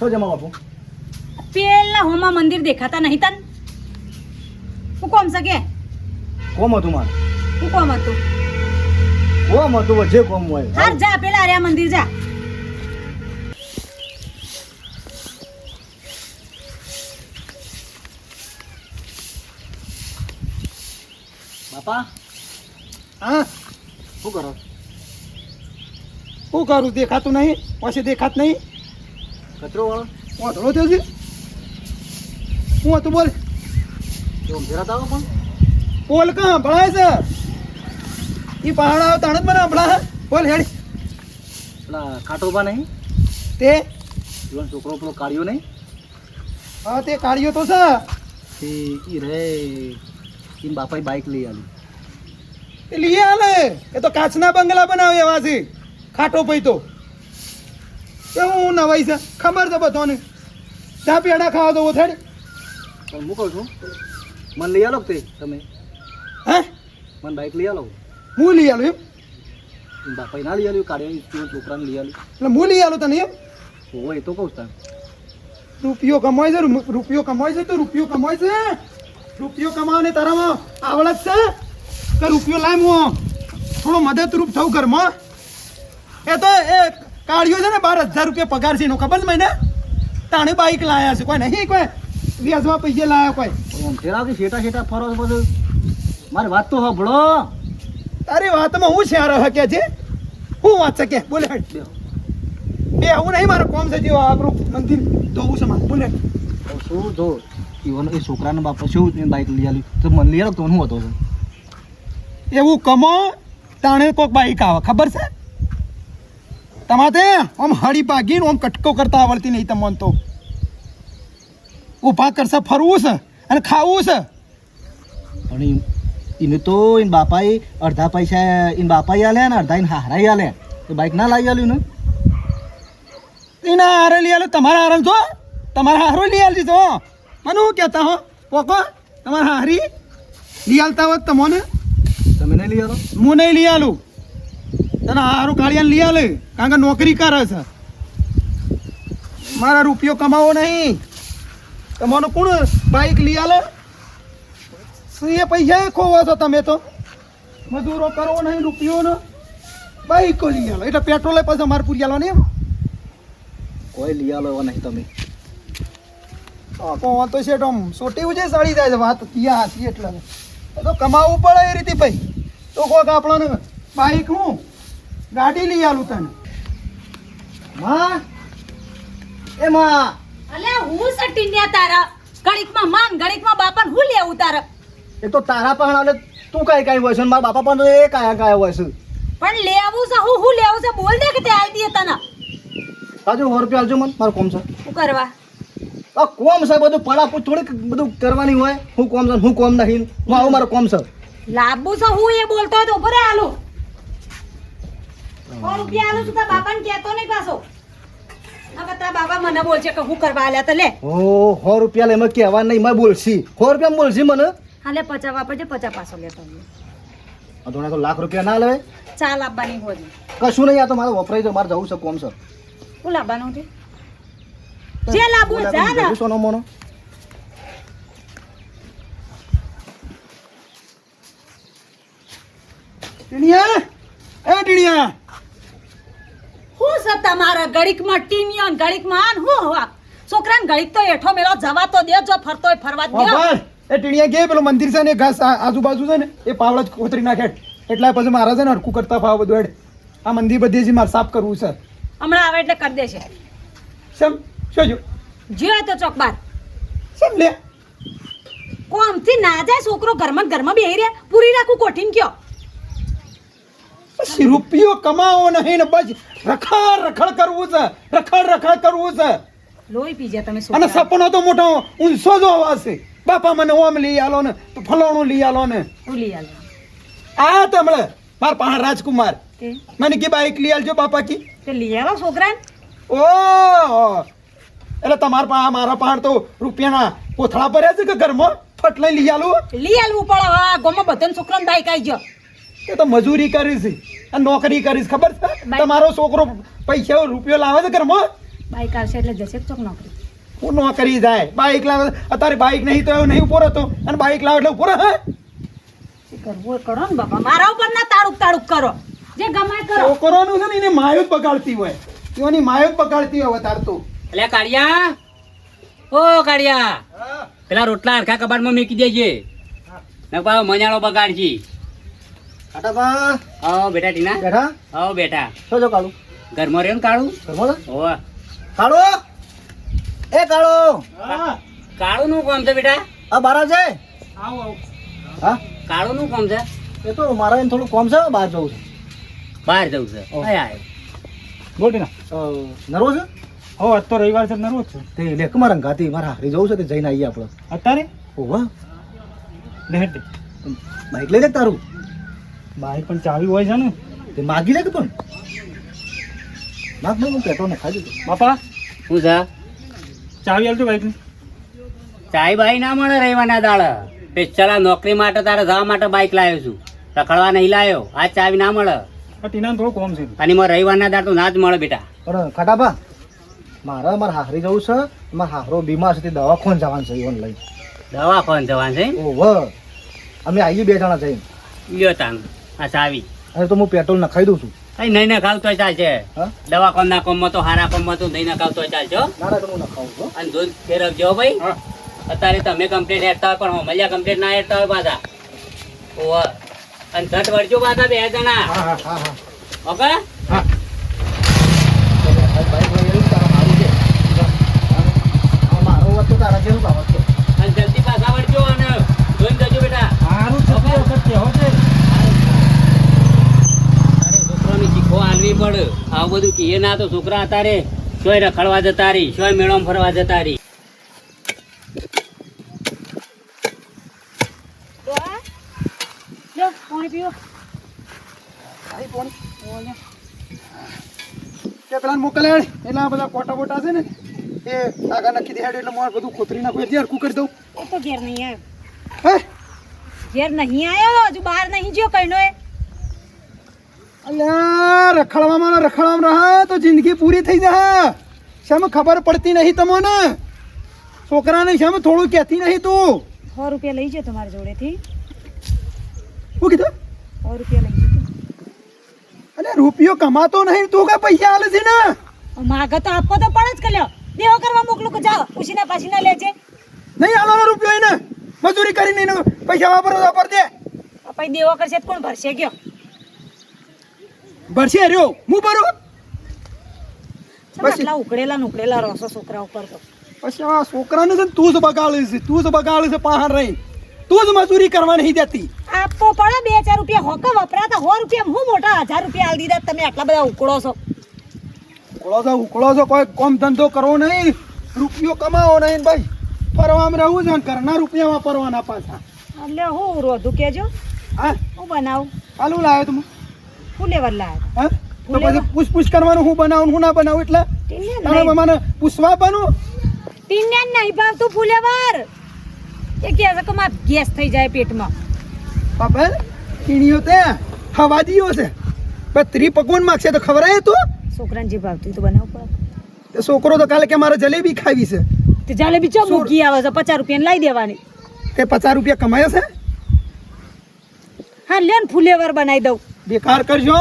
શું જમા બાપુ પેલા હોમાં મંદિર દેખાતા નહીં તન. હું કોમ છે કે કોમ હતું મારે. હું કોમ હતું? કોમ હતું જે કોમ હોય. હાર જા પેલા આર્યા મંદિર જા. બાપા હા? શું કરો? શું કરું? દેખાતું નહીં? પછી દેખાત નહીં? કચરો વાળો? વાંધળો થયો છે? હું હતું બોલ. કેવું ફેરાતા આવો પણ. બોલ કાં ભણાય છે? એ પહાડ આવે તાણ જ મને ભણા બોલ હેડ. પેલા ખાટોબા નહીં? તે? જીવન છોકરો પેલો કાઢ્યો નહીં? હા તે કાઢ્યો તો છે. તે ઈ રે એમ બાપાએ બાઇક લઈ આલી. એ લઈ આલે. એ તો કાચના બંગલા બનાવે એવા છે ખાટો પૈ તો કેવું નવાઈ છે? ખબર છે બધાને? ચા પેડા ખાવા દો થાય પણ હું કહું છું મને લઈ આલો તે તમે? હે? મને બાઇક લઈ આલો. હું લઈ આલું એમ? ઈ ના લઈ આલ્યું કાઢ્યો છોકરાને લઈ આલ્યું. એટલે હું લઈ આલું તને એમ? હોય એ તો કહું છું રૂપિયો કમાય છે રૂપિયો કમાય છે તો રૂપિયો કમાય છે? રૂપિયો કમાવાને તારામાં આવડત છે? કે રૂપિયો લાય હું થોડો મદદરૂપ થવું ઘરમાં? એ તો એ કાઢ્યો છે ને બાર હજાર રૂપિયા પગાર છે એનો ખબર છે મને? તાણે બાઈક લાયા છે. કોઈ નહીં કોઈ વ્યાજમાં પૈસા લાયા કોઈ. કે શેટા શેટા ફરો બધું? મારી વાત તો હભળો તારી વાતમાં હું શેર હકે છે? હું વાત છે કે? બોલે. બે. હું નહીં મારો કોમ છે જેવો આપણું મંદિર ધોવું છે મારે. બોલે. શું ધો ઈવન એ છોકરાના બાપા શું બાઈક લઈ આવ્યું તો મને લઈ આવ્યો તો હું હતો? એવું કમો તાણે કોઈક બાઈક આવે. ખબર છે? તમારે આમ હળી ભાગીને આમ કટકો કરતા આવડતી નહીં તમને તો. ઊભા કરશે ફરવું છે અને ખાવું છે. અને એને તો એને બાપાએ અડધા પૈસા એને બાપાએ આલ્યા ને અડધા એને હારાઈ આલ્યા. તો બાઇક ના લાવી આલ્યું ને? એના હારે લઈ આલ્યો તમારા હારે છો તમારા હારો લઈ આલજી તો મને હું કહેતા હો પોકો તમારા હારી લઈ આલતા હોત તમને તમે નહીં લઈ આલો? હું નહીં લઈ આલું. તને હારું કાળિયાને લઈ આલે કારણ કે નોકરી કરે છે. મારા રૂપિયો કમાવો નહીં. તમારો કોણ બાઈક લઈ આલે? એ પૈસા એ ખોવો છો તમે તો? મજૂરો કરવો નહીં રૂપિયોનો. બાઈકો લઈ આલો. એટલે પેટ્રોલે પછી મારે પૂરી આલો ને કોઈ લઈ આલો એવા નહીં તમે. કોણ તો છે આમ સોટી ઉજે સડી જાય છે વાત ત્યાં હાસી એટલે તો કમાવવું પડે એ રીતે ભાઈ. તો કોક આપણને બાઈક હું ગાડી લઈ આલું તને. માં એ માં. અલે હું સટી ન્યા તારા ઘડીકમાં માન ઘડીકમાં બાપા હું લેવું તારા? એ તો તારા પણ તું કઈ કઈ હોય છે મારા બાપા પણ તો એ કયા કયા હોય છે. પણ લેવું છે હું હું લેવું છે બોલ દે કે તે આઈ દે તને. આજુ હોર રૂપિયા આલજો મને મારું કોમ છે. શું કરવા? આ કોમ છે બધું પડાપું થોડીક બધું કરવાની હોય. હું કોમ છે હું કોમ નહીં હું આવું મારું કોમ છે. લાબુ છે હું એ બોલતો હતો ઊભો આલું આલુ સો રૂપિયા આલુ છું તારા બાપાને કહેતો નહીં પાછો. તારા બાપા મને બોલશે કે હું કરવા આલ્યા તો લે. ઓ સો રૂપિયા લે એમાં કહેવા નહીં મેં બોલશી. સો રૂપિયા બોલશી મને. હાલે પચાસ વાપરજે પચા પાછો તો. લાખ રૂપિયા ના લેવાય. ચાલ લાવવાની હોય કશું નહીં આ તો મારે વપરાય તો મારે જવું છે કોમ સર શું લાવવાનું છે? જે લાવવું જા ને. સોનો મોનો. ટીણિયા? એ ટીણિયા હું છે તમારા ઘડીકમાં ટીમિયન ઘડીકમાં આન હું હવા? છોકરાને ઘડીક તો એઠો મેળો જવા તો દે જો ફરતો ફરવા. ભાઈ એ ટીણિયા કે પેલું મંદિર છે ને ઘાસ આજુબાજુ છે ને એ પાવડા જ કોતરી નાખે. એટલે પછી મારા છે ને હરકું કરતા ફાવ બધું હેડ. આ મંદિર બધી જે મારે સાફ કરવું છે. હમણાં આવે એટલે કરી દેશે. સેમ શું જો જીવે તો ચોક બાર. સેમ લે? કોમથી ના જાય છોકરો ઘરમાં ઘરમાં બેહી રહે. પૂરી રાખું કોઠીને કયો? પછી રૂપિયો કમાવો નહીં ને બસ રખડ રખડ કરવું છે. રખડ રખડ કરવું છે. લોહી પી જાય તમે અને સપનો તો મોટો ઊંચો જ છે. બાપા મને ઓમ લઈ આલો ને તો ફલાણું લઈ આલો ને. આલો. આ તમળે માર પાસે રાજકુમાર. મને કે બાઈક લઈ આલજો બાપા કી. તે લઈ આવો છોકરાને? ઓ એટલે તમારા પા મારા પાસે તો રૂપિયાના કોથળા ભર્યા છે કે ઘરમાં? ફટ લઈ લઈ આલું લઈ આલવું પડે હા ગોમાં બધાને છોકરાને બાઈક આવી ગયો. એ તો મજૂરી કરીશ. અને નોકરી કરીશ. ખબર છે? તમારો છોકરો પૈસા રૂપિયો લાવે છે ઘરમાં? બાઈક આવશે એટલે જશે ચોક નોકરી. હું નોકરી જાય. બાઈક લાવે અત્યારે બાઈક નહીં તો નહીં ઊભો હતો અને બાઈક લાવે એટલે ઊભો રહે કરવું કરો ને બાપા. મારા ઉપર ના તાળુક તાળુક કરો. જે ગમે કરો. છોકરોનું છે ને એને માયો બગાડતી હોય. એની માયો બગાડતી હોય તાર તો. એટલે કાળિયા. ઓ કાળિયા. પેલા રોટલા હરખા કબાટમાં મૂકી દેજે. ને પાછો મજાળો બગાડજી. બેટા ટીના. બેઠા? હા બેટા. શું છો કાળું? ઘરમાં રહ્યો ને કાળું? ઘરમાં છો? કાળો? એ કાળો. હા. કાળું નું કોમ છે બેટા? આ બારા છે? આવો આવો. હા? કાળું નું કોમ છે? એ તો મારા એને થોડું કોમ છે બહાર જવું છે. બહાર જવું છે. આય આય બોલતી ના અ, છે? હો આજ તો રવિવાર છે નર્વસ છે. તે લેખ મારા ગાતી મારા હારી જવું છે તે જઈને આવીએ આપણે. અત્યારે? ઓવા લેટ બાઈક લઈ લે તારું. બાઈક પણ ચાવી હોય છે ને તે માગી લે કે પણ? માગ હું પેટ્રોલ ને દીધું બાપા શું છે ચાવી આલજો બાઈક ચાવી બાઈ ના મળે રહેવાના દાળ પેચલા નોકરી માટે તારે જવા માટે બાઈક લાવ્યો છું. રખડવા નહીં લાવ્યો આ ચાવી ના મળે. ટીના થોડું કોમ છે. અને મારે રવિવારના દાળ તો ના જ મળે બેટા. પણ મારે મારે મારા જવું છે? મારા હારો બીમાર છે તે દવાખાને જવાનું છે ઓન લઈ. દવા કોણ જવાનું છે ઓહો અમે આવી બે જણા જઈને. લ્યો તાન આ ચાવી અને તો હું પેટ્રોલ નખાઈ દઉં છું. અહીં નહીં નખાવ તો ચાલશે. હા? દવા કોમના કોમમાં તો હારા કોમમાં તો નહીં નખાવ તો ના ના તો હું નખાવું છું અને દૂધ ફેરવજો ભાઈ. અત્યારે તમે કમ્પ્લેટ હેરતા હોય પણ મજા કમ્પ્લેટ ના હેરતા હોય પાછા. ઓહો. અને ઝટ વળજો પાછા બે જણા. હા હા હા હા. ઓકે હા. મારો વાત તો તારા જેવું બાબત છે શીખો આલવી પડે. આવું બધું કહીએ ના તો છોકરા તારે શોય રખડવા જતા રહી શોય મેળામાં ફરવા જતા રહી પેલા મોકલે એટલે બધા કોટા બોટા છે ને એ આગળ નક્કી દે એટલે મોર બધું ખોતરી નાખું. એટલે હરખું કરી દઉં. એ તો ઘેર નહીં આવ્યો. ઘેર નહીં આવ્યો હજુ બહાર નહીં જ્યો કઈનો એ. અલ્યા રખડવામાં રખડવામાં રહે તો જિંદગી પૂરી થઈ જાય શેમ ખબર પડતી નહીં તમને? છોકરાને શેમ થોડું કહેતી નહીં તું? સો રૂપિયા લઈ જાય તમારી જોડેથી. શું કીધું? સો રૂપિયા લઈ અલ્યા રૂપિયો કમાતો નહીં તું કે પૈસા આલે છે ને? માગે તો આપો તો પડે જ કલ્યો દેવો કરવા મોકલું કે જાઓ ઉછીના પાછીના લેજે. નહીં આલવાનો રૂપિયો એને. મજૂરી કરીને એને પૈસા વાપરો વાપર દે પછી દેવો કરશે કોણ ભરશે ગયો? ભરશે રહ્યો. હું ભરું? આટલા ઉકળેલા ઉકળેલા રોસો છોકરા ઉપર તો. પછી આ છોકરાને છે ને તું જ બગાડે છે તું જ બગાડે છે પહાડ રહી તું જ મજૂરી કરવા નહીં દેતી. આપવો પડે બે ચાર રૂપિયા હોકા વપરાતા સો રૂપિયા હું મોટા હજાર રૂપિયા આલી દીધા તમે આટલા બધા ઉકળો છો. ઉકળો છો ઉકળો છો કોઈ કોમ ધંધો કરવો નહીં. રૂપિયો કમાવો નહીં ભાઈ. ફરવામાં રહેવું છે ને ઘરના રૂપિયા વાપરવાના પાછા. એટલે હું રોધું કેજો. હા? હું બનાવું. આલુ લાવ્યો તું. લેવા હા? તો પછી પૂછ પૂછ કરવાનું હું બનાવું હું ના બનાવું એટલે? મને પૂછવા બનું નહીં ભાવતું ફુલેવાર. એ કે મારે ગેસ થઈ જાય પેટમાં. બાપા કીણીઓ તે હવા દીયો છે. બસ ત્રી પકવાન માગશે તો ખવડાય તો? છોકરાને જે ભાવતું તો પડે તો છોકરો તો કાલે કે મારે જલેબી ખાવી છે. તે જાલે બીચો શું? મૂકી આવે છે? પચાસ રૂપિયા લાવી દેવાની. તે પચાસ રૂપિયા કમાયો છે? હા લે ને ફુલેવાર બનાવી દઉં. બેકાર કરજો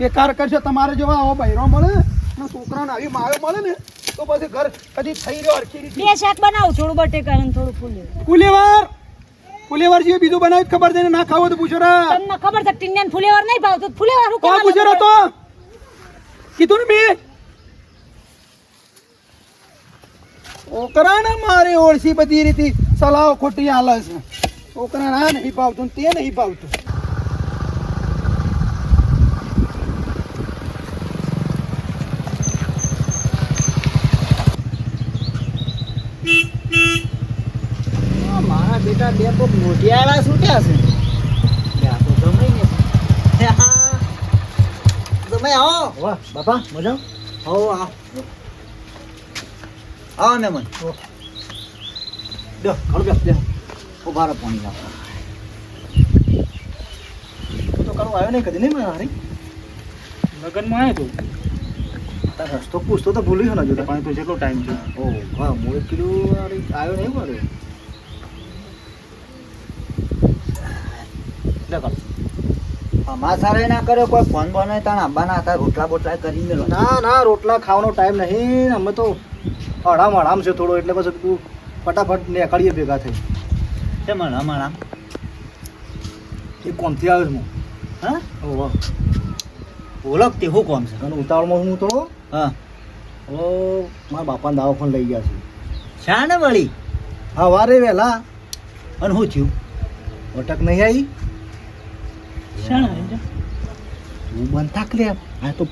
બેકાર કરજો તમારે જેવા આવો બૈરો મળે અને છોકરાને આવી માયો મળે ને તો પછી ઘર કદી થઈ રહ્યો અરખી રીતે. બે શાક બનાવું થોડું બટેકા અને થોડું ફૂલે ફુલેવાર! ફુલેવાર જે બીજું બનાવ્યું ખબર છે ને ખાવો તો પૂછો રા. તમને ખબર છે ટીન્યાને ફુલેવાર નહીં ભાવતો? ફુલેવાર હું કોણ પૂછો તો. કીધું ને મેં. છોકરા ને મારે ઓળખી બધી રીતે સલાહ ખોટી આલે છે છોકરા આ નહીં ભાવતું ને તે નહીં ભાવતું. મારા બેટા બે કોક મોઢિયાળા છૂટ્યા છે. આ તો જમાઈ ને. જમાઈ આવો. વાહ બાપા મજા હો આવો આવો ને મન દો ખડો બે દે ઊભા રહો પાણી લાવો તું તો કડો આવ્યો નહીં કદી નહીં મારા હારી? લગ્નમાં આવ્યો તું. રસ્તો પૂછતો તો ભૂલી ગયો ને જો પાણી તો જેટલો ટાઈમ છે. ઓ હા એક કીધું આવ્યો નહીં મળે અમાસારે ના કર્યો કોઈ ફોન બોન તાણ આંબાના હતા રોટલા બોટલા કરી મેલો. ના ના રોટલા ખાવાનો ટાઈમ નહીં અમે તો અડામ અડામ છે થોડો એટલે પછી તું ફટાફટ નીકળીએ ભેગા થઈ છે મણા મણા. એ કોમથી આવ્યો છું હું હા? ઓહો. ઓળખ તે શું કોમ છે? અને ઉતાવળમાં હું થોડો હા. હવે મારા બાપાને દવાખાને લઈ ગયા છે. શા ને વળી સવારે વહેલા. અને શું થયું? અટક નહીં આવી? તું બંધ થાક લે. આ તો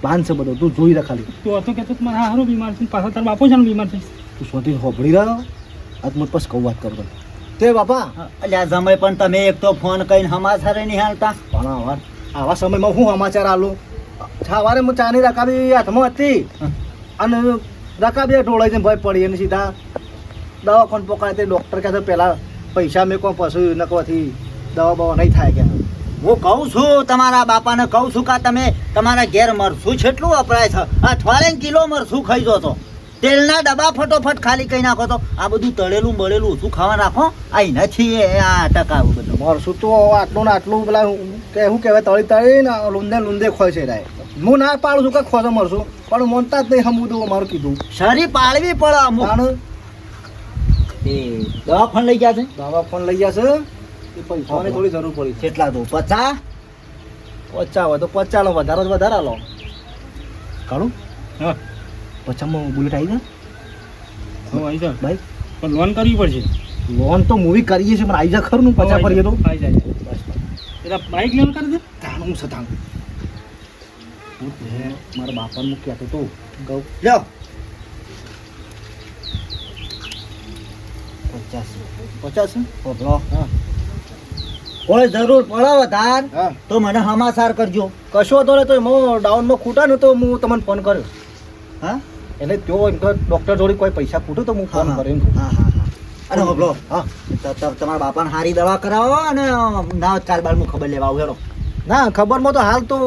પ્લાન છે બધો. તું જોઈ રાખ ખાલી. તું હતો કે મારા હારો બીમાર છે પાછા તાર બાપો છે ને બીમાર છે. તું શોધી હોભળી રહ્યો? આજ મત પછી કહું વાત કરું. તે બાપા. અલ્યા સમય પણ તમે એક તો ફોન કરીને સમાચાર નહીં હાલતા. પણ આવા આવા સમયમાં હું સમાચાર આલું સવારે હું ચાની રકાબી હાથમાં હતી. અને રકાબી ઢોળાઈ જઈને ભય પડી અને સીધા દવાખાને પકડાય તે ડૉક્ટર કહેતો પહેલાં પૈસા મેં કોઈ પશુ નકવાથી દવા બવા નહીં થાય કે. હું કહું છું તમારા બાપાને કહું છું કે તમે તમારા ઘેર મરસું છેટલું વપરાય છે અઠવાડિયે કિલો મરસું ખાઈ જો તો તેલના ડબ્બા ફટોફટ ખાલી કરી નાખો તો આ બધું તળેલું બળેલું ઓછું ખાવા નાખો. આ નથી આ ટકાવું બધું. મરસું તો આટલું ને આટલું પેલા કે શું કહેવાય તળી તળી ને લુંદે લુંદે ખોય છે રાય હું ના પાડું છું કે ખોજો મરશું પણ મોનતા જ નહીં હમું મારું કીધું. શરી પાળવી પડે એ દવાખાને લઈ ગયા છે? દવા ફોન લઈ જશે એ પૈસાની થોડી જરૂર પડી. કેટલા તો પચાસ? પચાસ હોય તો પચાસ લો જ તો વધારે લો. કાઢું? હા. પચાસમાં બુલેટ આવી જાય? હવે આવી જાય. ભાઈ? પણ લોન કરવી પડશે. લોન તો મૂવી કરીએ છીએ પણ આવી જાય ખરું પચાસ પચા કરીએ તો? આવી જાય. એટલે બાઇક લોન કરી દે. છે તાણું હું તે મારા બાપાને મૂક્યા કહેતો તો. ગૌ. લ્યો. પચાસ. પચાસ. હા. કોઈ જરૂર પડે તાર હા. તો મને સમાચાર કરજો. કશો તો તો એમાં ડાઉનમાં ખૂટા ને તો હું તમને ફોન કર્યો. હા? એટલે તો એમ તો ડૉક્ટર જોડે કોઈ પૈસા ખૂટે તો હું ફોન હા, કર્યો હા હા હા. અને હોભળો હા. તમારા બાપાને સારી દવા કરાવો અને ના ચાર બાર હું ખબર લેવા આવું હેડો. ના ખબરમાં તો હાલ તો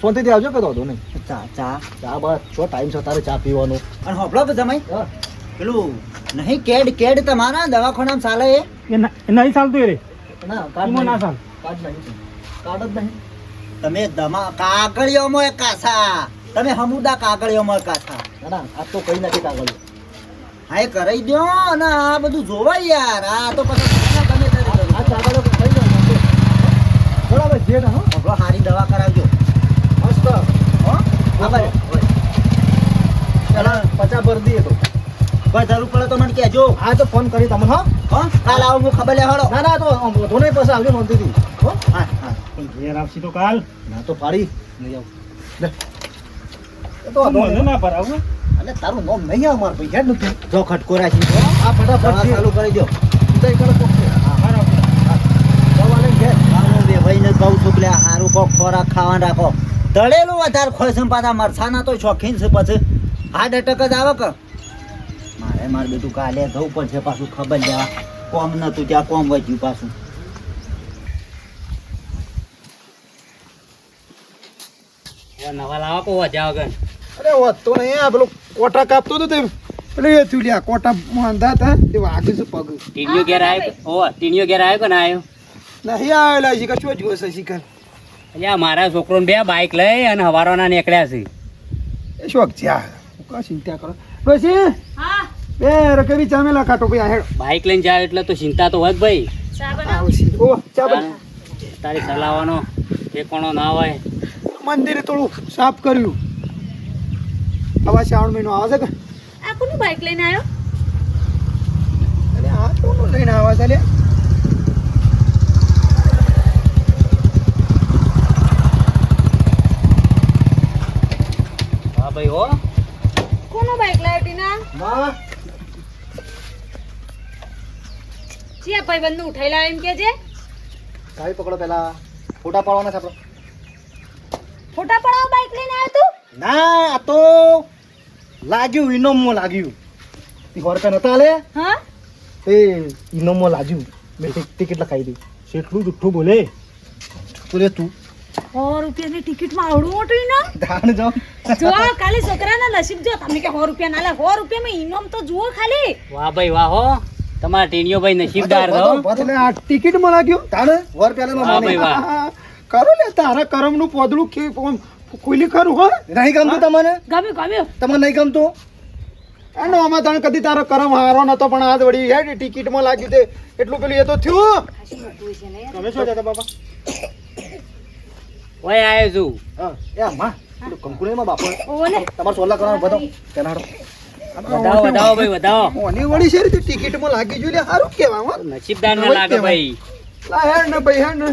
શાંતિથી આવજો કહેતો હતો નહીં. ચા ચા. ચા બસ. છો ટાઈમ છે તારે ચા પીવાનો? અને હોપલો જમાઈ હા. પેલું નહીં કેડ કેડ તમારા દવાખાનામાં ચાલે એ? એ નહીં ચાલતું એ રે. ના કાર્ડ ના. ચાલ કાર્ડ નહીં કાર્ડ જ નહીં. તમે દમા કાગળિયોમાં કાસા. તમે હમુદા કાગળિયોમાં કાસા. ના આ તો કઈ નથી કાગળ હા એ કરાઈ દો અને આ બધું જોવાય યાર. આ તો પછી તમે કરી આ કાગળો તો દો બરાબર જે હો. હોભળો સારી દવા કરાવજો. મસ્ત. હો? ભાઈ પેલા પચાસ ભર દઈએ તો. કોઈ જરૂર પડે તો મને કહેજો. હા તો ફોન કરી તમને હો. કાલ આવો હું ખબર લેવાડો. ના ના તો ધોને પાસે આવજો શાંતિથી. હો? હા હા. ઘેર આવશી તો કાલ. ના તો પાડી નહીં આવું. લે. તો તો. ના ભરાવું અલે તારું નામ નહીં આવે મારે પૈસા નથી. જો ખટકો રાખી આ ફટાફટ ચાલુ કરી દો. ઉદય કરો. હું વેભાઈને કહું છું કે કોક ખોરાક ખાવાનું રાખો. તળેલું વધારે ખોય છે ને પાછા મરસાના તો શોખીન છે પછી. હાર્ટ એટેક જ આવે કે? મારે મારે બેટું કાલે જવું પડશે પાછું ખબર લેવા કોમ નતું ત્યાં કોમ વધ્યું પાછું. નવા લાવો કો વજા વગર અરે વધતો નહીં આ પેલો કોટા કાપતો હતો તે. પેલું એ થયું લ્યા કોટા બાંધા હતા તે વાગે છે પગ? ટીણીઓ ઘેર આવ્યો? ઓ ટીણીઓ ઘેર આવ્યો કે ના આવ્યો? નહીં આવેલા શીખર શું જોવે છે શીખર એટલે મારા છોકરોને બે બાઇક લઈ અને હવારોના નીકળ્યા છે. એ છે કા ચિંતા કરો? હા બે રકેવી ચામેલા કાટો ભાઈ હેડ. બાઇક લઈને જાય એટલે તો ચિંતા તો હોત ભાઈ. ઓ ચા બના. તારી ચલાવવાનો ઠેકોણો ના હોય. મંદિરે થોડું સાફ કર્યું. આવા શ્રાવણ મહિનો આવે છે કે? આ કોનું બાઇક લઈને આવ્યો? અરે આ કોનું લઈને આવે છે લે? હા ભાઈ હો. કોનું બાઇક લાવ્યો ટીના? માં, જી ભાઈ બંધ ઉઠાઈ લાવે એમ કે છે? ગાડી પકડો પેલા. ફોટા પાડવાના છે આપણે. ફોટા પડાવવા બાઈક લઈને આવ્યો તું? ના આ તો લાગ્યું ઇનોમમાં લાગ્યું. એ ઘર કે નતા લે હા? એ ઇનોમમાં લાગ્યું. મેં ટિક- ટિકિટ લખાઈ દી. કેટલું જુઠ્ઠું બોલે. તું લે તું. સો રૂપિયાની ટિકિટમાં આવડું મોટું ઇનામ ધાણ જો. જો ખાલી છોકરાના નસીબ જો. તમે કે સો રૂપિયા ના લે સો રૂપિયામાં ઇનામ તો જુઓ ખાલી. વાહ ભાઈ વાહ હો. તમારા ટીણીઓ ભાઈ નસીબદાર છો. એટલે આ ટિકિટ મળા ગયો. તારે વર પેલા વાહ. કરો લે તારા કરમનું પોદડું કે ખુલી કરું હો. નહીં ગમતું તમને? ગમે ગમે તમને નહીં ગમતું? એનો આમાં તને કદી તારો કરમ હારો નતો પણ આજ વળી હેડ ટિકિટમાં લાગ્યું તે. એટલું પેલું એ તો થયું. તમે શું જતા બાપા? ઓય આયો છું. હા એ માં બાપા. ઓલે. તમારે સોલા કરવાનો બધો. તેનાડો વધાવો વધાવો ભાઈ વધાવો ઓની વળી છે રીતે ટિકિટમાં લાગી જોઈ લે સારું કેવા હો. નસીબદાર ના લાગે ભાઈ. લા હેડ ને ભાઈ હેડ ને.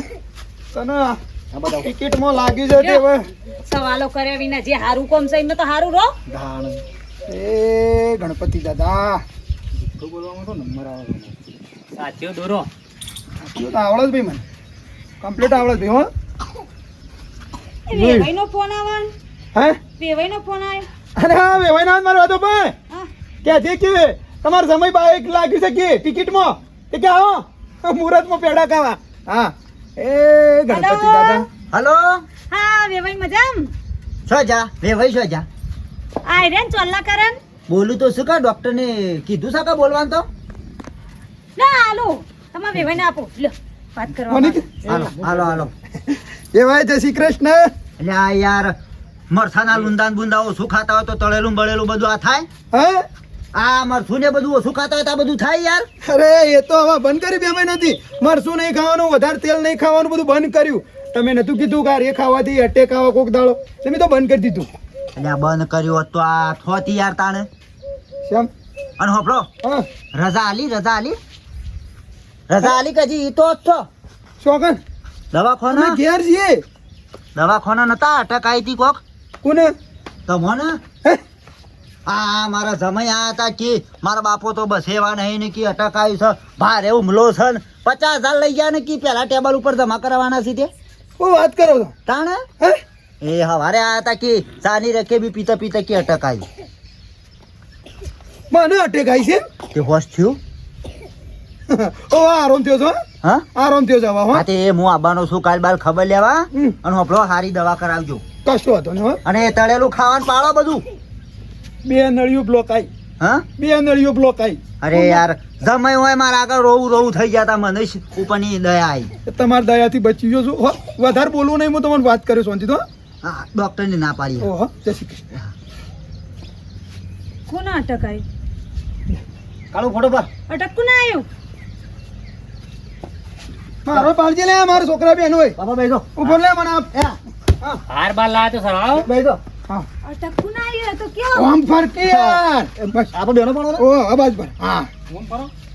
તને ટિકિટમાં લાગી છે તે હવે. સવાલો કર્યા વિના જે હારું કોમ છે એમને તો હારું રહો. ધાણ એ ગણપતિ દાદા. તો બોલવામાં તો નંબર આવે. સાચો દોરો. સાચો તો આવડે જ ભાઈ મને. કમ્પ્લીટ આવડે ભાઈ હો. વેવાઈનો ફોન આવન. હે? વેવાઈનો ફોન આવ્યો અરે હા વેવાઈ ના મારો હતો ભાઈ હા કે તમારે સમય બાઈક લાગી છે કે ટિકિટમાં? કે કે આવો મુહૂર્તમાં પેડા કાવા હા. એ ગણપતિ દાદા. હલો? હા વેવાઈ મજામ? છો જા વેવાઈ છો જા આય રેન ચોલ્લા કરન બોલું તો શું કા ડોક્ટર ને કીધું છે કા બોલવાનું તો? ના આલો તમારે વેવાઈને આપો. લ્યો વાત કરવા હાલો હાલો હાલો. વેવાઈ જય શ્રી કૃષ્ણ. એટલે યાર મરસાના લુંદાન બુંદાઓ શું ખાતા હોય તો તળેલું બળેલું બધું આ થાય? હા? આ મરસું ને બધું ઓછું ખાતા હોય તો બધું થાય યાર. અરે એ તો હવે બંધ કરી બે નથી. મરસું નહીં ખાવાનું? વધારે તેલ નહીં ખાવાનું બધું બંધ કર્યું. તમે નતું કીધું કે એ ખાવાથી અટેક આવે કોક દાડો. તમે તો બંધ કરી દીધું. એટલે બંધ કર્યું તો આ થોતી યાર તાણે. શેમ? અને હોપડો હા. રજા આલી રજા આલી. રજા આલી કજી ઈ તો જ છો. શોકન દવા દવાખાના. ઘેર છીએ. દવાખાના નતા અટક આવી હતી કોક. કોને? તમને આ મારા સમય હતા કે મારા બાપો તો બસ એવા નહીં ને કે અટકાયું છે. ભારે હુમલો છે ને. પચાસ હજાર લઈ ગયા ને કે પેલા ટેબલ ઉપર જમા કરવાના છે તે? હું વાત કરો છો? તાણે? એ હવારે આ હતા કે સાની રકે બી પીતા પીતા કે અટકાયું. મને અટકાય છે? તે હોશ થયું? ઓ આરામ થયો છો હા? આરામ થયો જવા હા? તે હું આબાનો છું કાલ બાલ ખબર લેવા. અને હોપડો હારી દવા કરાવજો. કશો હતો ને અને તળેલું ખાવાનું પાડો બધું. બે નળિયું બ્લોક આવી હા? બે નળિયું બ્લોક આવી અરે યાર સમય હોય મારા આગળ રોવું રોવું થઈ ગયા તા મને ઉપરની દયા આવી તમારી દયાથી બચી ગયો છું. હો, વધારે બોલવું નહીં હું તમને વાત કરીશ શાંતિ તો હા ડોક્ટરની ના પાડી ઓહો જય શ્રી કૃષ્ણ. કોના અટક કાળો કાળું ફોટો પર. અટક ના આવ્યો મારો પાડજે લે મારા છોકરા બેન હોય. બાબા બેસો ઊભો લે મને આપ. હા. હાર બાર લા તો સરાવ બેસો હા. અટક કોના તો કયો આમ ફરકે યાર. બસ. આપણે બેનો પણ ઓ અવાજ પર. હા.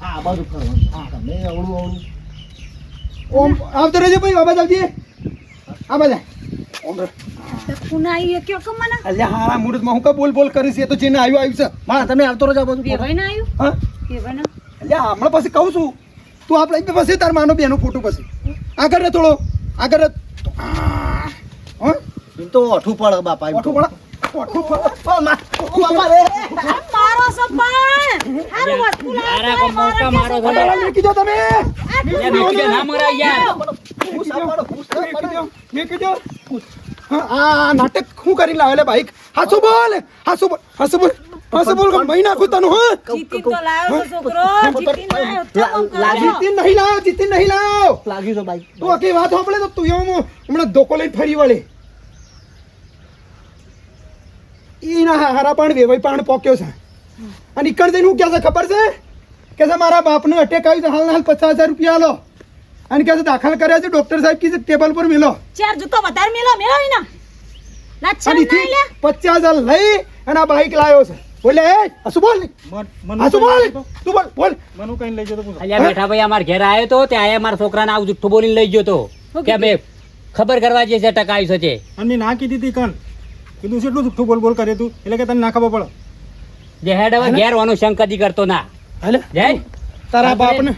આ બાજુ ફરો. હા તમે અવળું અવળું. ઓમ આવતો રહેજો ભાઈ આવજે. આ બાજુ. ઓમ રે. અટક કોના કયો કે મને? અલ્યા હારા હું કા બોલ બોલ કરીશ? એ તો જેને આવ્યું આવ્યું છે. માં તમે આવતો રહેજો આ બાજુ ના આવ્યું? હા? વેવાઈને અલ્યા હમણાં પછી કહું છું. તું આપણે પછી તાર માનો બેનો ફોટો પછી. આગળ રે થોડો. આગળ રે હા. એમ તો ઓઠું પડ બાપા ઓઠું તો. પડા. ઓઠું પડા. ઓ માં ઓ બાપા રે મારો સપન. હારું વસ્તુ તારા કો મોકા મારો છો મેકી દો તમે. મેકી દે, ના મરાય યાર. મેકી દો મેકી દો આ નાટક હું કરી લાવેલે બાઈક હાસુ બોલ હાસુ બોલ હાસુ બોલ હાસુ બોલ મહી નાખું તને હા. જીતી તો લાવ્યો છોકરો જીતી લાવ્યો તો. જીતીન નહીં લાવ જીતીન નહીં લાવ લાગ્યું છે બાઈક તું આખી વાત સાંભળે તો તું એમ હમણાં ધોકો લઈને ફરી વળે. ઈના હારા પણ વેવાઈ પણ પોક્યો છે. અને ઈકણ જઈને હું કહે છે ખબર છે? કે છે મારા બાપને અટેક આવ્યું છે હાલ હાલ પચાસ હજાર રૂપિયા લો અને કહે છે દાખલ કર્યા છે ડોક્ટર સાહેબ કીધે ટેબલ પર મેલો. ચાર જૂતો વધારે મેલો મેલો વિના લાચા અને ના લે પચાસ હજાર લઈ અને આ બાઈક લાવ્યો છે. બોલે એ હસુ બોલ. હસુ બોલ. તું બોલ બોલ. અલ્યા બેઠા ભાઈ અમાર ઘેર આવ્યો તો ત્યાં આયા મારા છોકરાને આવું જુઠ્ઠું બોલીને લઈ ગયો તો. કે બે ખબર કરવા જે છે ટકા આવ્યું છે. અને ના કીધી હતી કણ. કીધું છે એટલું જુઠ્ઠું બોલ બોલ કરે તું? એટલે કે તને ના ખબર પડે. જે હેડ હવે ઘેર વાનું કદી કરતો ના. હાલે? જય. તારા બાપને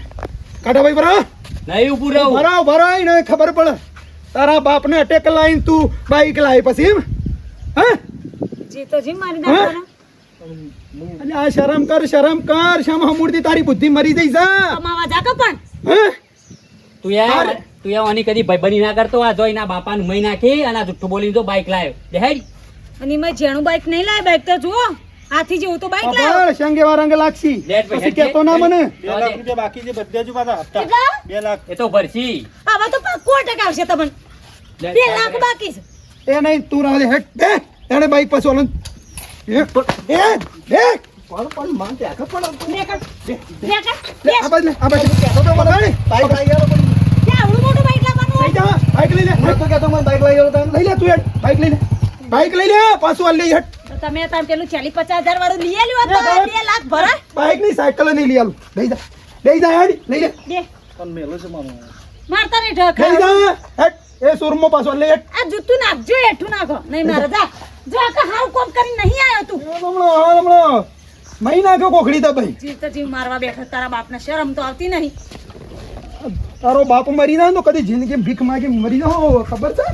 કાઢો ભાઈ બરા નહીં ઉભું રહો. બરાવ ભરો ને ખબર પડે. તારા બાપને અટેક લાઈન તું બાઈક લાઈ પછી એમ? હા? જીતો જી મારી દાદા એટલે આ શરમ કર શરમ કર. શમ હમુરથી તારી બુદ્ધિ મરી જઈ જા. અમાવા જા કપણ હે? તું યાર તું એવો આની કદી ભાઈબંધી ના કરતો. આ જોઈ ના બાપાનું મહી નાખી અને આ જુઠ્ઠું બોલીને તો બાઈક લાવ્યો દેખાય અને એમાં જેણું બાઈક નહીં લાવે બાઈક તો જુઓ હાથી જેવું તો બાઈક લાવે શંગે વા રંગ લાગશી પછી કહેતો ના મને. 2 લાખ રૂપિયા બાકી છે બધા જ પાછા હપ્તા. 2 લાખ. એ તો ભરસી હવે તો પાકો અટક આવશે તમને. 2 લાખ બાકી છે. એ નહીં તું રાહ હેટ બે એને બાઈક પાછો સોલન એ એ એ પણ માન તે આખા પણ બે કર બે કર આ બાજુ આ બાજુ. તો તો બગાડી બાઈક લઈ ગયો પણ બે આવડું મોટું બાઈક લાવવાનું લઈ જા બાઈક લઈ લે. તો કહેતો મને બાઈક લઈ ગયો લઈ લે તું હેટ બાઈક લઈ લે. બાઈક લઈ લે પાછું આ લઈ હટ. તો તમે તાર પેલું ચાલીસ પચાસ હજાર વાળું લઈ આલ્યું તો એ બે લાખ ભરાય બાઈકની સાયકલ નહીં લઈ આલું. લઈ જા. લઈ જા હેડ. લઈ લે. બે. પણ મેલો છે મારો મારતા નહીં લઈ ઠોકર જા હેડ. એ સુરમો પાછો લઈ હેટ. આ જૂતું નાખજો એઠું નાખો. નહીં મારે જા. જો આ કે હાવ કોમ કરી નહીં આયો તું. હમણો હમણો. મહી નાખ્યો કોખડી તો ભાઈ. જીવ તો જીવ મારવા બેઠો તારા બાપને શરમ તો આવતી નહીં. તારો બાપ મરી ના તો કદી જિંદગી ભીખ માગી મરી ના હો ખબર છે?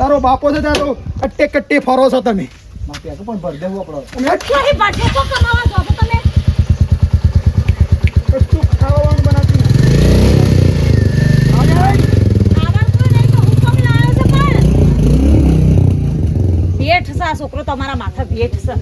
તારો બાપો છે ત્યાં તો અટ્ટે કટ્ટે ફરો છો તમે. પણ ભર દેવું આપણે ક્યાંથી પાછો તો કમાવા છો તમે છોકરો તમારા માથા ભેટ છે.